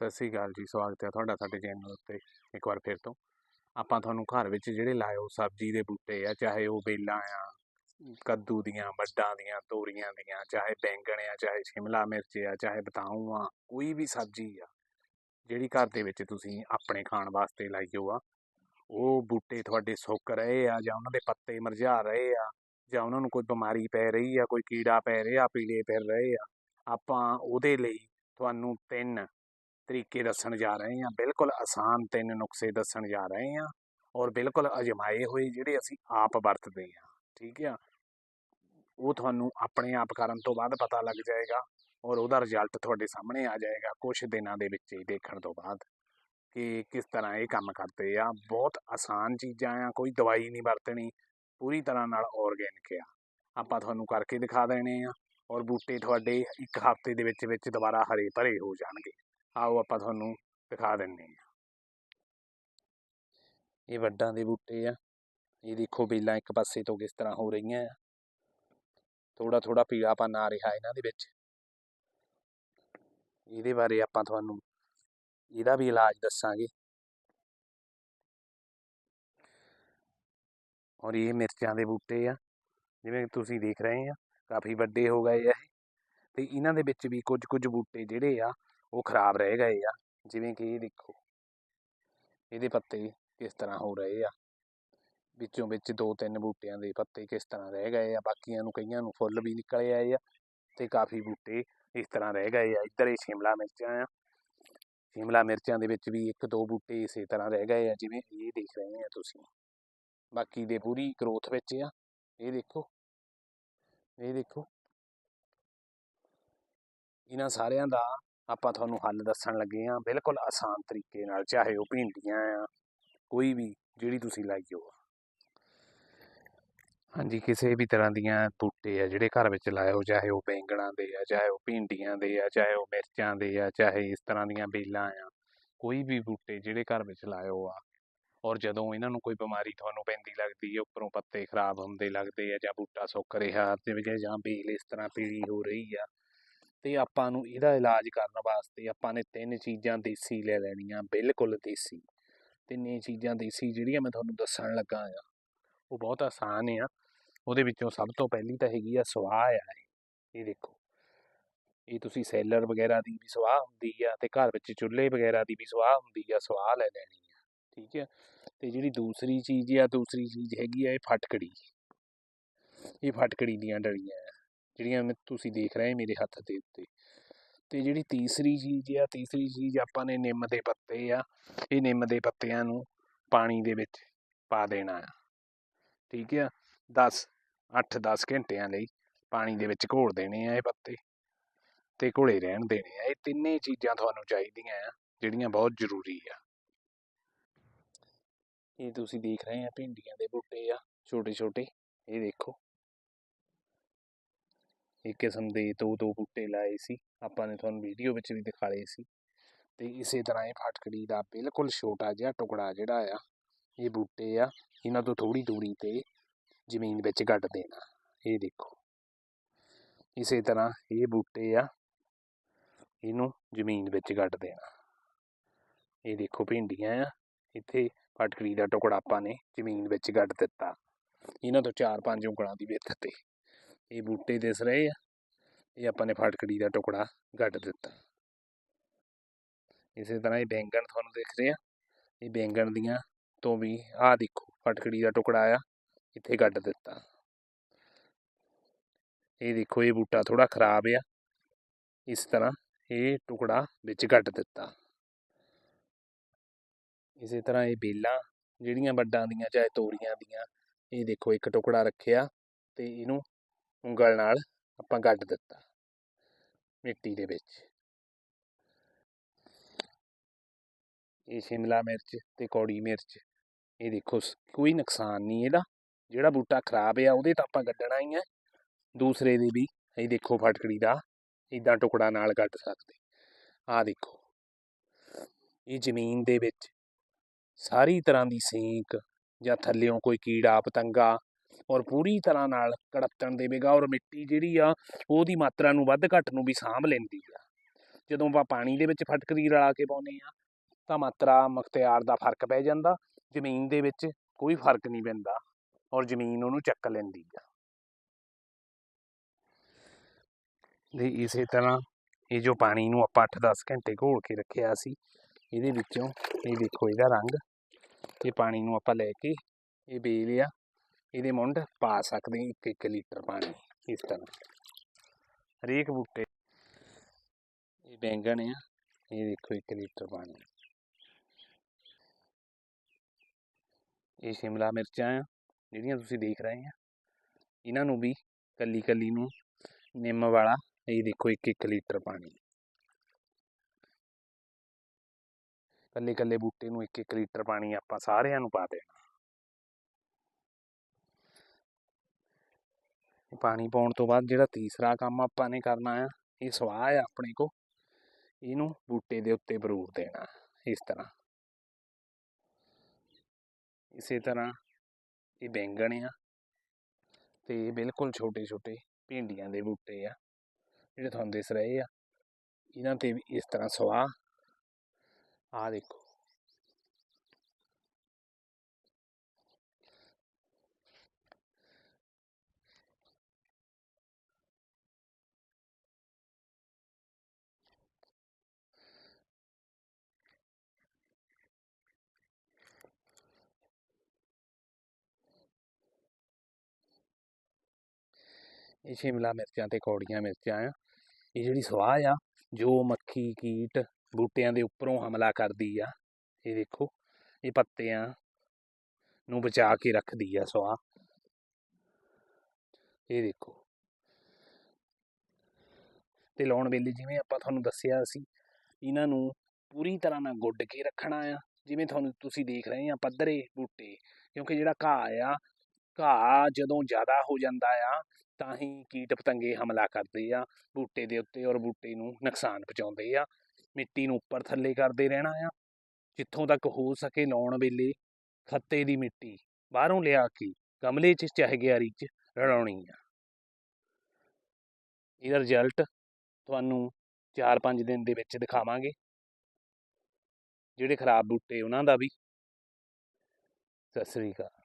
ਸਤਿ ਸ੍ਰੀ ਅਕਾਲ ਜੀ, ਸਵਾਗਤ ਹੈ ਤੁਹਾਡਾ ਸਾਡੇ ਚੈਨਲ ਉੱਤੇ, ਇੱਕ ਵਾਰ ਫਿਰ ਤੋਂ। ਆਪਾਂ ਤੁਹਾਨੂੰ ਘਰ ਵਿੱਚ ਜਿਹੜੇ ਲਾਇਓ ਸਬਜ਼ੀ ਦੇ ਬੂਟੇ ਆ, ਚਾਹੇ ਉਹ ਵੇਲਾਂ ਆ, ਕੱਦੂ ਦੀਆਂ ਵੱਡਾਂ ਦੀਆਂ, ਤੋਰੀਆਂ ਦੀਆਂ, ਚਾਹੇ ਬੈਂਗਣ ਆ, ਚਾਹੇ ਸ਼ਿਮਲਾ ਮਿਰਚ ਆ, ਚਾਹੇ ਬਤਾਊ ਆ, ਕੋਈ ਵੀ ਸਬਜ਼ੀ ਆ, ਜਿਹੜੀ ਘਰ ਦੇ ਵਿੱਚ ਤੁਸੀਂ ਆਪਣੇ ਖਾਣ ਵਾਸਤੇ ਲਾਈਓ ਆ, ਉਹ ਬੂਟੇ ਤੁਹਾਡੇ ਸੁੱਕ ਰਹੇ ਆ ਜਾਂ ਉਹਨਾਂ ਦੇ ਪੱਤੇ ਮਰਝਾ ਰਹੇ ਆ, ਜਾਂ ਉਹਨਾਂ ਨੂੰ ਕੋਈ ਬਿਮਾਰੀ ਪੈ ਰਹੀ ਆ, ਕੋਈ ਕੀੜਾ ਪੈ ਰਿਹਾ, ਪੀਲੇ ਫਿਰ ਰਹੇ ਆ, ਆਪਾਂ ਉਹਦੇ ਲਈ ਤੁਹਾਨੂੰ ਤਿੰਨ ਤਰੀਕੇ ਦੱਸਣ ਜਾ ਰਹੇ ਹਾਂ, ਬਿਲਕੁਲ ਆਸਾਨ ਤਿੰਨ ਨੁਕਸੇ ਦੱਸਣ ਜਾ ਰਹੇ ਹਾਂ ਔਰ ਬਿਲਕੁਲ ਅਜਮਾਏ ਹੋਏ ਜਿਹੜੇ ਅਸੀਂ ਆਪ ਵਰਤਦੇ ਹਾਂ, ਠੀਕ ਆ? ਉਹ ਤੁਹਾਨੂੰ ਆਪਣੇ ਆਪ ਕਰਨ ਤੋਂ ਬਾਅਦ ਪਤਾ ਲੱਗ ਜਾਏਗਾ ਔਰ ਉਹਦਾ ਰਿਜ਼ਲਟ ਤੁਹਾਡੇ ਸਾਹਮਣੇ ਆ ਜਾਏਗਾ ਕੁਝ ਦਿਨਾਂ ਦੇ ਵਿੱਚ ਹੀ ਦੇਖਣ ਤੋਂ ਬਾਅਦ ਕਿ ਕਿਸ ਤਰ੍ਹਾਂ ਇਹ ਕੰਮ ਕਰਦੇ ਆ। ਬਹੁਤ ਆਸਾਨ ਚੀਜ਼ਾਂ ਆ, ਕੋਈ ਦਵਾਈ ਨਹੀਂ ਵਰਤਣੀ, ਪੂਰੀ ਤਰ੍ਹਾਂ ਨਾਲ ਆਰਗੈਨਿਕ ਆ। ਆਪਾਂ ਤੁਹਾਨੂੰ ਕਰਕੇ ਦਿਖਾ ਦੇਣੇ ਆ ਔਰ ਬੂਟੇ ਤੁਹਾਡੇ ਇੱਕ ਹਫ਼ਤੇ ਦੇ ਵਿੱਚ ਵਿੱਚ ਦੁਬਾਰਾ ਹਰੇ ਭਰੇ ਹੋ ਜਾਣਗੇ। ਆਓ ਆਪਾਂ ਤੁਹਾਨੂੰ ਦਿਖਾ ਦਿੰਦੇ ਹਾਂ। ਇਹ ਵੱਡਾਂ ਦੇ ਬੂਟੇ ਆ। ਇਹ ਦੇਖੋ ਬੇਲਾਂ ਇੱਕ ਪਾਸੇ ਤੋਂ ਕਿਸ ਤਰ੍ਹਾਂ ਹੋ ਰਹੀਆਂ ਆ। ਥੋੜਾ ਥੋੜਾ ਪੀਲਾਪਨ ਆ ਰਿਹਾ ਇਹਨਾਂ ਦੇ ਵਿੱਚ। ਇਹਦੇ ਬਾਰੇ ਆਪਾਂ ਤੁਹਾਨੂੰ ਇਹਦਾ ਵੀ ਇਲਾਜ ਦੱਸਾਂਗੇ। ਔਰ ਇਹ ਮਿਰਚਾਂ ਦੇ ਬੂਟੇ ਆ। ਜਿਵੇਂ ਤੁਸੀਂ ਦੇਖ ਰਹੇ ਆ, ਕਾਫੀ ਵੱਡੇ ਹੋ ਗਏ ਆ ਇਹ। ਤੇ ਇਹਨਾਂ ਦੇ ਵਿੱਚ ਵੀ ਕੁਝ ਕੁਝ ਬੂਟੇ ਜਿਹੜੇ ਆ ਉਹ ਖਰਾਬ ਰਹਿ ਗਏ ਆ, ਜਿਵੇਂ ਕਿ ਇਹ ਦੇਖੋ। ਇਹਦੇ ਪੱਤੇ ਕਿਸ ਤਰ੍ਹਾਂ ਹੋ ਰਹੇ ਆ? ਵਿੱਚੋਂ ਵਿੱਚ ਦੋ ਤਿੰਨ ਬੂਟਿਆਂ ਦੇ ਪੱਤੇ ਕਿਸ ਤਰ੍ਹਾਂ ਰਹਿ ਗਏ ਆ? ਬਾਕੀਆਂ ਨੂੰ ਕਈਆਂ ਨੂੰ ਫੁੱਲ ਵੀ ਨਿਕਲੇ ਆਏ ਆ ਤੇ ਕਾਫੀ ਬੂਟੇ ਇਸ ਤਰ੍ਹਾਂ ਰਹਿ ਗਏ ਆ। ਇੱਧਰ ਇਹ ਸ਼ਿਮਲਾ ਮਿਰਚਾਂ ਆ। ਸ਼ਿਮਲਾ ਮਿਰਚਾਂ ਦੇ ਵਿੱਚ ਵੀ ਇੱਕ ਦੋ ਬੂਟੇ ਇਸੇ ਤਰ੍ਹਾਂ ਰਹਿ ਗਏ ਆ, ਜਿਵੇਂ ਇਹ ਦੇਖ ਰਹੇ ਆ ਤੁਸੀਂ। ਬਾਕੀ ਦੇ ਪੂਰੀ ਗਰੋਥ ਵਿੱਚ ਆ। ਇਹ ਦੇਖੋ। ਇਹ ਦੇਖੋ। ਇਹਨਾਂ ਸਾਰਿਆਂ ਦਾ ਆਪਾਂ ਤੁਹਾਨੂੰ ਹੱਲ ਦੱਸਣ ਲੱਗੇ ਆ ਬਿਲਕੁਲ ਆਸਾਨ ਤਰੀਕੇ ਨਾਲ, ਚਾਹੇ ਉਹ ਭਿੰਡੀਆਂ ਆ, ਕੋਈ ਵੀ ਜਿਹੜੀ ਤੁਸੀਂ ਲਾਈਓ। ਹਾਂਜੀ, ਕਿਸੇ ਵੀ ਤਰ੍ਹਾਂ ਦੀਆਂ ਬੂਟੇ ਆ, ਜਿਹੜੇ ਘਰ ਵਿੱਚ ਲਾਇਓ ਚਾਹੇ ਉਹ ਬੈਂਗਣਾ ਦੇ ਆ, ਚਾਹੇ ਉਹ ਭਿੰਡੀਆਂ ਦੇ ਆ, ਚਾਹੇ ਉਹ ਮਿਰਚਾਂ ਦੇ ਆ, ਚਾਹੇ ਇਸ ਤਰ੍ਹਾਂ ਦੀਆਂ ਬੇਲਾਂ ਆ, ਕੋਈ ਵੀ ਬੂਟੇ ਜਿਹੜੇ ਘਰ ਵਿੱਚ ਲਾਇਓ ਆ, ਔਰ ਜਦੋਂ ਇਹਨਾਂ ਨੂੰ ਕੋਈ ਬਿਮਾਰੀ ਤੁਹਾਨੂੰ ਪੈਂਦੀ ਲੱਗਦੀ ਹੈ ਉੱਪਰੋਂ ਪੱਤੇ ਖਰਾਬ ਹੁੰਦੇ ਲੱਗਦੇ ਆ, ਜਾਂ ਬੂਟਾ ਸੁੱਕ ਰਿਹਾ ਜਿਵੇਂ ਜਾਂ ਬੇਲ ਇਸ ਤਰ੍ਹਾਂ ਪੀਲੀ ਹੋ ਰਹੀ ਆ ਤੇ ਆਪਾਂ ਨੂੰ ਇਹਦਾ ਇਲਾਜ ਕਰਨ ਵਾਸਤੇ ਆਪਾਂ ਨੇ ਤਿੰਨ ਚੀਜ਼ਾਂ ਦੇਸੀ ਲੈ ਲੈਣੀਆਂ, ਬਿਲਕੁਲ ਦੇਸੀ। ਤਿੰਨੇ ਚੀਜ਼ਾਂ ਦੇਸੀ ਜਿਹੜੀਆਂ ਮੈਂ ਤੁਹਾਨੂੰ ਦੱਸਣ ਲੱਗਾ ਆ। ਉਹ ਬਹੁਤ ਆਸਾਨ ਆ। ਉਹਦੇ ਵਿੱਚੋਂ ਸਭ ਤੋਂ ਪਹਿਲੀ ਤਾਂ ਹੈਗੀ ਆ ਸਵਾਹ ਆ ਇਹ। ਦੇਖੋ। ਇਹ ਤੁਸੀਂ ਸੈਲਰ ਵਗੈਰਾ ਦੀ ਵੀ ਸਵਾਹ ਹੁੰਦੀ ਆ ਤੇ ਘਰ ਵਿੱਚ ਚੁੱਲ੍ਹੇ ਵਗੈਰਾ ਦੀ ਵੀ ਸਵਾਹ ਹੁੰਦੀ ਆ, ਸਵਾਹ ਲੈ ਲੈਣੀ ਆ। ਠੀਕ ਹੈ ਤੇ ਜਿਹੜੀ ਦੂਸਰੀ ਚੀਜ਼ ਆ, ਦੂਸਰੀ ਚੀਜ਼ ਹੈਗੀ ਆ ਇਹ ਫਟਕੜੀ। ਇਹ ਫਟਕੜੀ ਦੀਆਂ ਡਲੀਆਂ ਜਿਹੜੀਆਂ ਮੈਂ ਤੁਸੀਂ ਦੇਖ ਰਹੇ ਮੇਰੇ ਹੱਥ ਦੇ ਉੱਤੇ। ਤੇ ਜਿਹੜੀ ਤੀਸਰੀ ਚੀਜ਼ ਆ, ਤੀਸਰੀ ਚੀਜ਼ ਆਪਾਂ ਨੇ ਨਿੰਮ ਦੇ ਪੱਤੇ ਆ, ਇਹ ਨਿੰਮ ਦੇ ਪੱਤਿਆਂ ਨੂੰ ਪਾਣੀ ਦੇ ਵਿੱਚ ਪਾ ਦੇਣਾ ਆ। ਠੀਕ ਆ? 10 8-10 ਘੰਟਿਆਂ ਲਈ ਪਾਣੀ ਦੇ ਵਿੱਚ ਘੋਲ ਦੇਣੇ ਆ ਇਹ ਪੱਤੇ ਤੇ ਘੋਲੇ ਰਹਿਣ ਦੇਣੇ ਆ। ਇਹ ਤਿੰਨੇ ਚੀਜ਼ਾਂ ਤੁਹਾਨੂੰ ਚਾਹੀਦੀਆਂ ਆ, ਜਿਹੜੀਆਂ ਬਹੁਤ ਜ਼ਰੂਰੀ ਆ। ਇਹ ਤੁਸੀਂ ਦੇਖ ਰਹੇ ਆ ਭਿੰਡੀਆਂ ਦੇ ਬੂਟੇ ਆ ਛੋਟੇ ਛੋਟੇ ਇਹ ਦੇਖੋ। ਇੱਕ ਕਿਸਮ ਦੇ ਦੋ ਦੋ ਬੂਟੇ ਲਾਏ ਸੀ। ਆਪਾਂ ਨੇ ਤੁਹਾਨੂੰ ਵੀਡੀਓ ਵਿੱਚ ਵੀ ਦਿਖਾ ਲਏ ਸੀ। ਤੇ ਇਸੇ ਤਰ੍ਹਾਂ ਇਹ ਫਟਕੜੀ ਦਾ ਬਿਲਕੁਲ ਛੋਟਾ ਜਿਹਾ ਟੁਕੜਾ ਜਿਹੜਾ ਆ, ਇਹ ਬੂਟੇ ਆ, ਇਹਨਾਂ ਤੋਂ ਥੋੜੀ ਦੂਰੀ ਤੇ ਜ਼ਮੀਨ ਵਿੱਚ ਗੱਡ ਦੇਣਾ। ਇਹ ਦੇਖੋ। ਇਸੇ ਤਰ੍ਹਾਂ ਇਹ ਬੂਟੇ ਆ, ਇਹਨੂੰ ਜ਼ਮੀਨ ਵਿੱਚ ਗੱਡ ਦੇਣਾ। ਇਹ ਦੇਖੋ ਭਿੰਡੀਆਂ ਆ, ਇੱਥੇ ਫਟਕੜੀ ਦਾ ਟੁਕੜਾ ਆਪਾਂ ਨੇ ਜ਼ਮੀਨ ਵਿੱਚ ਗੱਡ ਦਿੱਤਾ। ਇਹਨਾਂ ਤੋਂ 4-5 ਉਂਗਲਾਂ ਦੀ ਵਿੱਥ ਤੇ। ਇਹ ਬੂਟੇ ਦਿਸ ਰਹੇ ਆ। ਇਹ ਆਪਾਂ ਨੇ ਫਟਕੜੀ ਦਾ ਟੁਕੜਾ ਗੱਡ ਦਿੱਤਾ। ਇਸੇ ਤਰ੍ਹਾਂ ਇਹ ਬੈਂਗਣ ਤੁਹਾਨੂੰ ਦਿਖ ਰਹੇ। ਆ ਇਹ ਬੈਂਗਣ ਦੀਆਂ ਤੋਂ ਵੀ, ਆਹ ਦੇਖੋ, ਫਟਕੜੀ ਦਾ ਟੁਕੜਾ ਆ, ਇੱਥੇ ਗੱਡ ਦਿੱਤਾ। ਇਹ ਦੇਖੋ, ਇਹ ਬੂਟਾ ਥੋੜਾ ਖਰਾਬ ਆ। ਇਸ ਤਰ੍ਹਾਂ ਇਹ ਟੁਕੜਾ ਵਿੱਚ ਗੱਡ ਦਿੱਤਾ। ਇਸੇ ਤਰ੍ਹਾਂ ਇਹ ਬੇਲਾਂ ਜਿਹੜੀਆਂ ਵੱਡਾਂ ਦੀਆਂ ਚਾਹੇ ਤੋਰੀਆਂ ਦੀਆਂ, ਇਹ ਦੇਖੋ, ਇੱਕ ਟੁਕੜਾ ਰੱਖਿਆ ਤੇ ਇਹਨੂੰ ਉਂਗਲ ਨਾਲ ਆਪਾਂ ਗੱਡ ਦਿੱਤਾ। ਮਿੱਟੀ ਦੇ ਵਿੱਚ। ਇਹ ਸ਼ਿਮਲਾ ਮਿਰਚ ਤੇ ਕੌੜੀ ਮਿਰਚ। ਇਹ ਦੇਖੋ ਕੋਈ ਨੁਕਸਾਨ ਨਹੀਂ ਇਹਦਾ। ਜਿਹੜਾ ਬੂਟਾ ਖਰਾਬ ਆ, ਉਹਦੇ ਤਾਂ ਆਪਾਂ ਗੱਡਣਾ ਹੀ ਆ। ਦੂਸਰੇ ਦੇ ਵੀ, ਇਹ ਦੇਖੋ ਫਟਕੜੀ ਦਾ ਇਦਾਂ ਟੁਕੜਾ ਨਾਲ ਗੱਡ ਸਕਦੇ। ਆਹ ਦੇਖੋ। ਇਹ ਜ਼ਮੀਨ ਦੇ ਵਿੱਚ ਸਾਰੀ ਤਰ੍ਹਾਂ ਦੀ ਸੇਕ ਜਾਂ ਥੱਲਿਓਂ ਕੋਈ ਕੀੜਾ, ਪਤੰਗਾ ਔਰ ਪੂਰੀ ਤਰ੍ਹਾਂ ਨਾਲ ਕੜੱਤਣ ਦੇਵੇਗਾ ਔਰ ਮਿੱਟੀ ਜਿਹੜੀ ਆ, ਉਹਦੀ ਮਾਤਰਾ ਨੂੰ ਵੱਧ ਘੱਟ ਨੂੰ ਵੀ ਸਾਂਭ ਲੈਂਦੀ ਆ। ਜਦੋਂ ਆਪਾਂ ਪਾਣੀ ਦੇ ਵਿੱਚ ਫਟਕਰੀ ਰਲਾ ਕੇ ਪਾਉਂਦੇ ਆ, ਤਾਂ ਮਾਤਰਾ ਮਖਤਿਆਰ ਦਾ ਫ਼ਰਕ ਪੈ ਜਾਂਦਾ, ਜ਼ਮੀਨ ਦੇ ਵਿੱਚ ਕੋਈ ਫ਼ਰਕ ਨਹੀਂ ਪੈਂਦਾ ਔਰ ਜ਼ਮੀਨ ਉਹਨੂੰ ਚੱਕ ਲੈਂਦੀ ਆ। ਤੇ ਇਸੇ ਤਰ੍ਹਾਂ ਇਹ ਜੋ ਪਾਣੀ ਨੂੰ ਆਪਾਂ 8-10 ਘੰਟੇ ਘੋਲ ਕੇ ਰੱਖਿਆ ਸੀ, ਇਹਦੇ ਵਿੱਚੋਂ ਇਹ ਦੇਖੋ ਇਹਦਾ ਰੰਗ, ਇਹ ਪਾਣੀ ਨੂੰ ਆਪਾਂ ਲੈ ਕੇ ਇਹ ਬੇਲ ਲਿਆ ਇਹਦੇ ਮੁੰਡ ਪਾ ਸਕਦੇ ਇੱਕ ਇੱਕ ਲੀਟਰ ਪਾਣੀ, ਇਸ ਤਰ੍ਹਾਂ। ਹਰੇਕ ਬੂਟੇ ਇਹ ਬੈਂਗਣ ਆ, ਇਹ ਦੇਖੋ ਇੱਕ ਲੀਟਰ ਪਾਣੀ। ਇਹ ਸ਼ਿਮਲਾ ਮਿਰਚਾਂ ਆ, ਜਿਹੜੀਆਂ ਤੁਸੀਂ ਦੇਖ ਰਹੇ ਆ। ਇਹਨਾਂ ਨੂੰ ਵੀ ਕੱਲੀ ਕੱਲੀ ਨੂੰ ਨਿੰਮ ਵਾਲਾ, ਇਹ ਦੇਖੋ ਇੱਕ ਇੱਕ ਲੀਟਰ ਪਾਣੀ। ਕੱਲੇ ਕੱਲੇ ਬੂਟੇ ਨੂੰ ਇੱਕ ਇੱਕ ਲੀਟਰ ਪਾਣੀ ਆਪਾਂ ਸਾਰਿਆਂ ਨੂੰ ਪਾ ਦੇਣਾ। ਪਾਣੀ ਪਾਉਣ ਤੋਂ ਬਾਅਦ ਜਿਹੜਾ ਤੀਸਰਾ ਕੰਮ ਆਪਾਂ ਨੇ ਕਰਨਾ ਆ, ਇਹ ਸਵਾਹ ਆ ਆਪਣੇ ਕੋ ਇਹਨੂੰ ਬੂਟੇ ਦੇ ਉੱਤੇ ਬਰੂਰ ਦੇਣਾ, ਇਸ ਤਰ੍ਹਾਂ। ਇਸੇ ਤਰ੍ਹਾਂ ਇਹ ਬੈਂਗਣ ਆ ਤੇ ਬਿਲਕੁਲ ਛੋਟੇ ਛੋਟੇ ਭਿੰਡੀਆਂ ਦੇ ਬੂਟੇ ਆ, ਜਿਹੜੇ ਤੁਹਾਨੂੰ ਦਿਸ ਰਹੇ ਆ। ਇਹਨਾਂ ਤੇ ਵੀ ਇਸ ਤਰ੍ਹਾਂ ਸਵਾਹ। ਆ ਦੇਖੋ। ਇਹ ਸ਼ਿਮਲਾ ਮਿਰਚਾਂ ਤੇ ਕੌੜੀਆਂ ਮਿਰਚਾਂ ਆ। ਇਹ ਜਿਹੜੀ ਸਵਾਹ ਆ, ਜੋ ਮੱਖੀ, ਕੀਟ, ਬੂਟਿਆਂ ਦੇ ਉੱਪਰੋਂ ਹਮਲਾ ਕਰਦੀ ਆ, ਇਹ ਦੇਖੋ, ਇਹ ਪੱਤਿਆਂ ਨੂੰ ਬਚਾ ਕੇ ਰੱਖਦੀ ਆ ਸਵਾਹ। ਇਹ ਦੇਖੋ। ਤੇ ਲਾਉਣ ਵੇਲੇ ਜਿਵੇਂ ਆਪਾਂ ਤੁਹਾਨੂੰ ਦੱਸਿਆ ਸੀ, ਇਹਨਾਂ ਨੂੰ ਪੂਰੀ ਤਰ੍ਹਾਂ ਨਾਲ ਗੁੱਡ ਕੇ ਰੱਖਣਾ ਆ। ਜਿਵੇਂ ਤੁਹਾਨੂੰ ਤੁਸੀਂ ਦੇਖ ਰਹੇ ਆ ਪੱਧਰੇ ਬੂਟੇ, ਕਿਉਂਕਿ ਜਿਹੜਾ ਘਾਹ ਆ, ਘਾਹ ਜਦੋਂ ਜ਼ਿਆਦਾ ਹੋ ਜਾਂਦਾ ਆ ਤਾਂ ਹੀ ਕੀਟ ਪਤੰਗੇ ਹਮਲਾ ਕਰਦੇ ਆ, ਬੂਟੇ ਦੇ ਉੱਤੇ ਔਰ ਬੂਟੇ ਨੂੰ ਨੁਕਸਾਨ ਪਹੁੰਚਾਉਂਦੇ ਆ। ਮਿੱਟੀ ਨੂੰ ਉੱਪਰ ਥੱਲੇ ਕਰਦੇ ਰਹਿਣਾ ਆ। ਜਿੱਥੋਂ ਤੱਕ ਹੋ ਸਕੇ ਲਾਉਣ ਵੇਲੇ ਖੱਤੇ ਦੀ ਮਿੱਟੀ ਬਾਹਰੋਂ ਲਿਆ ਕੇ ਗਮਲੇ 'ਚ ਚਾਹੇ ਗਿਆਰੀ 'ਚ ਰਲਾਉਣੀ ਆ। ਇਹਦਾ ਰਿਜ਼ਲਟ ਤੁਹਾਨੂੰ 4-5 ਦਿਨ ਦੇ ਵਿੱਚ ਦਿਖਾਵਾਂਗੇ। ਜਿਹੜੇ ਖਰਾਬ ਬੂਟੇ ਉਹਨਾਂ ਦਾ ਵੀ। ਸਤਿ ਸ੍ਰੀ ਅਕਾਲ।